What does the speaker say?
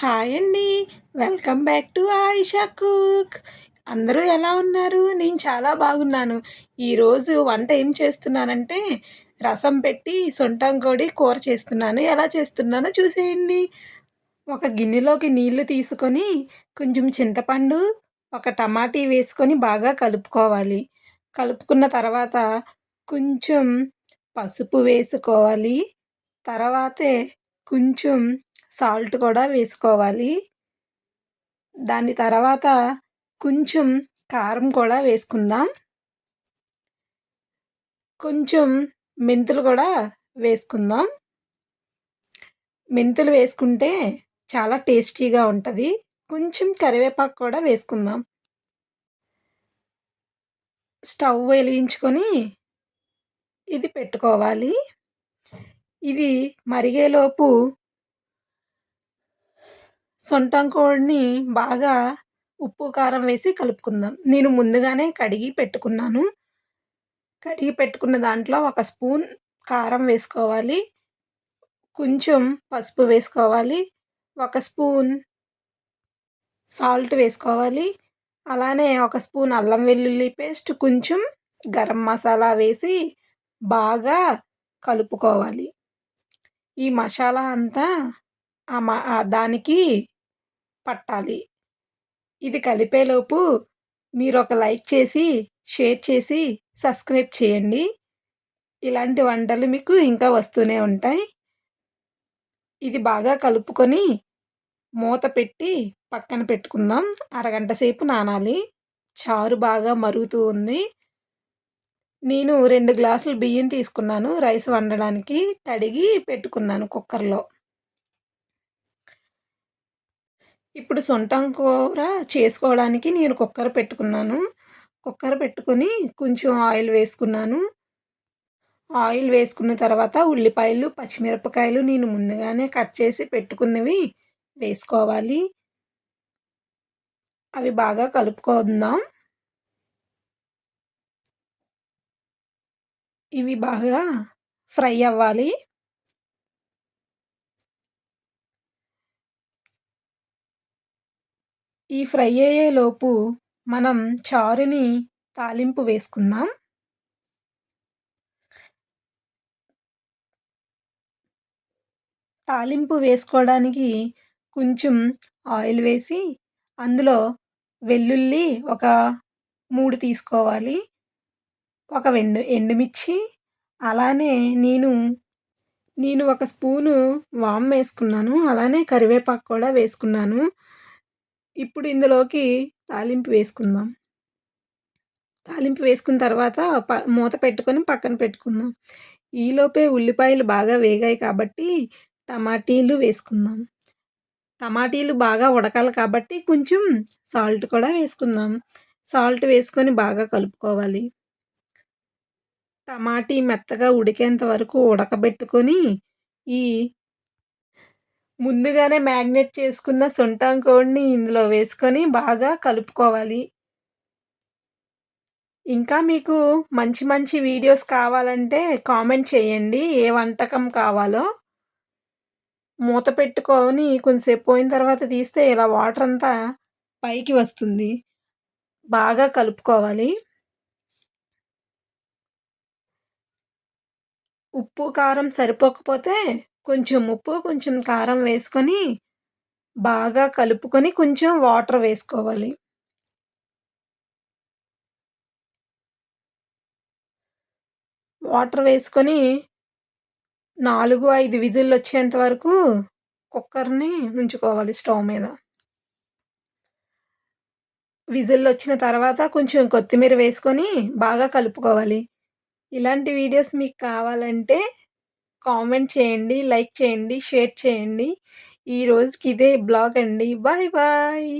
Hi అండి. Welcome back to Aisha cook. అందరూ ఎలా ఉన్నారు? నేను చాలా బాగున్నాను. ఈరోజు వంట ఏం చేస్తున్నానంటే రసం పెట్టి సొంటంకోడి కూర చేస్తున్నాను. ఎలా చేస్తున్నానో చూసేయండి. ఒక గిన్నెలోకి నీళ్ళు తీసుకొని కొంచెం చింతపండు ఒక టమాటీ వేసుకొని బాగా కలుపుకోవాలి. కలుపుకున్న తర్వాత కొంచెం పసుపు వేసుకోవాలి. తర్వాతే కొంచెం సాల్ట్ కూడా వేసుకోవాలి. దాని తర్వాత కొంచెం కారం కూడా వేసుకుందాం. కొంచెం మెంతులు కూడా వేసుకుందాం. మెంతులు వేసుకుంటే చాలా టేస్టీగా ఉంటుంది. కొంచెం కరివేపాకు కూడా వేసుకుందాం. స్టవ్ వెలిగించుకొని ఇది పెట్టుకోవాలి. ఇది మరిగేలోపు సొంటంకోడిని బాగా ఉప్పు కారం వేసి కలుపుకుందాం. నేను ముందుగానే కడిగి పెట్టుకున్నాను. కడిగి పెట్టుకున్న దాంట్లో ఒక స్పూన్ కారం వేసుకోవాలి. కొంచెం పసుపు వేసుకోవాలి. ఒక స్పూన్ సాల్ట్ వేసుకోవాలి. అలానే ఒక స్పూన్ అల్లం వెల్లుల్లి పేస్ట్ కొంచెం గరం మసాలా వేసి బాగా కలుపుకోవాలి. ఈ మసాలా అంతా దానికి పట్టాలి. ఇది కలిపేలోపు మీరు ఒక లైక్ చేసి షేర్ చేసి సబ్స్క్రైబ్ చేయండి. ఇలాంటి వంటలు మీకు ఇంకా వస్తూనే ఉంటాయి. ఇది బాగా కలుపుకొని మూత పెట్టి పక్కన పెట్టుకుందాం. అరగంట సేపు నానాలి. చారు బాగా మరుగుతూ ఉంది. నేను రెండు గ్లాసులు బియ్యం తీసుకున్నాను. రైస్ వండడానికి తడిగి పెట్టుకున్నాను కుక్కర్లో. ఇప్పుడు సొంటం కూర చేసుకోవడానికి నేను కుక్కర్ పెట్టుకున్నాను. కుక్కర్ పెట్టుకొని కొంచెం ఆయిల్ వేసుకున్నాను. ఆయిల్ వేసుకున్న తర్వాత ఉల్లిపాయలు పచ్చిమిరపకాయలు నేను ముందుగానే కట్ చేసి పెట్టుకున్నవి వేసుకోవాలి. అవి బాగా కలుపుకుందాం. ఇవి బాగా ఫ్రై అవ్వాలి. ఈ ఫ్రై అయ్యేలోపు మనం చారుని తాలింపు వేసుకుందాం. తాలింపు వేసుకోవడానికి కొంచెం ఆయిల్ వేసి అందులో వెల్లుల్లి ఒక మూడు తీసుకోవాలి. ఒక వెండు ఎండుమిర్చి అలానే నేను నేను ఒక స్పూను వామ్ వేసుకున్నాను. అలానే కరివేపాకు కూడా వేసుకున్నాను. ఇప్పుడు ఇందులోకి తాలింపు వేసుకుందాం. తాలింపు వేసుకున్న తర్వాత ప మూత పెట్టుకొని పక్కన పెట్టుకుందాం. ఈలోపే ఉల్లిపాయలు బాగా వేగాయి కాబట్టి టమాటీలు వేసుకుందాం. టమాటీలు బాగా ఉడకాలి కాబట్టి కొంచెం సాల్ట్ కూడా వేసుకుందాం. సాల్ట్ వేసుకొని బాగా కలుపుకోవాలి. టమాటీ మెత్తగా ఉడికేంత వరకు ఉడకబెట్టుకొని ఈ ముందుగానే మ్యాగ్నెట్ చేసుకున్న సొంటాం కోడిని ఇందులో వేసుకొని బాగా కలుపుకోవాలి. ఇంకా మీకు మంచి మంచి వీడియోస్ కావాలంటే కామెంట్ చేయండి. ఏ వంటకం కావాలో మూత పెట్టుకొని కొంచెంసేపు పోయిన తర్వాత తీస్తే ఇలా వాటర్ అంతా పైకి వస్తుంది. బాగా కలుపుకోవాలి. ఉప్పు కారం సరిపోకపోతే కొంచెం ఉప్పు కొంచెం కారం వేసుకొని బాగా కలుపుకొని కొంచెం వాటర్ వేసుకోవాలి. వాటర్ వేసుకొని నాలుగు ఐదు విజిల్లు వచ్చేంత వరకు కుక్కర్ని ఉంచుకోవాలి స్టవ్ మీద. విజిల్లు వచ్చిన తర్వాత కొంచెం కొత్తిమీర వేసుకొని బాగా కలుపుకోవాలి. ఇలాంటి వీడియోస్ మీకు కావాలంటే కామెంట్ చేయండి లైక్ చేయండి షేర్ చేయండి. ఈ రోజుకి ఇదే బ్లాగ్ అండి. Bye bye.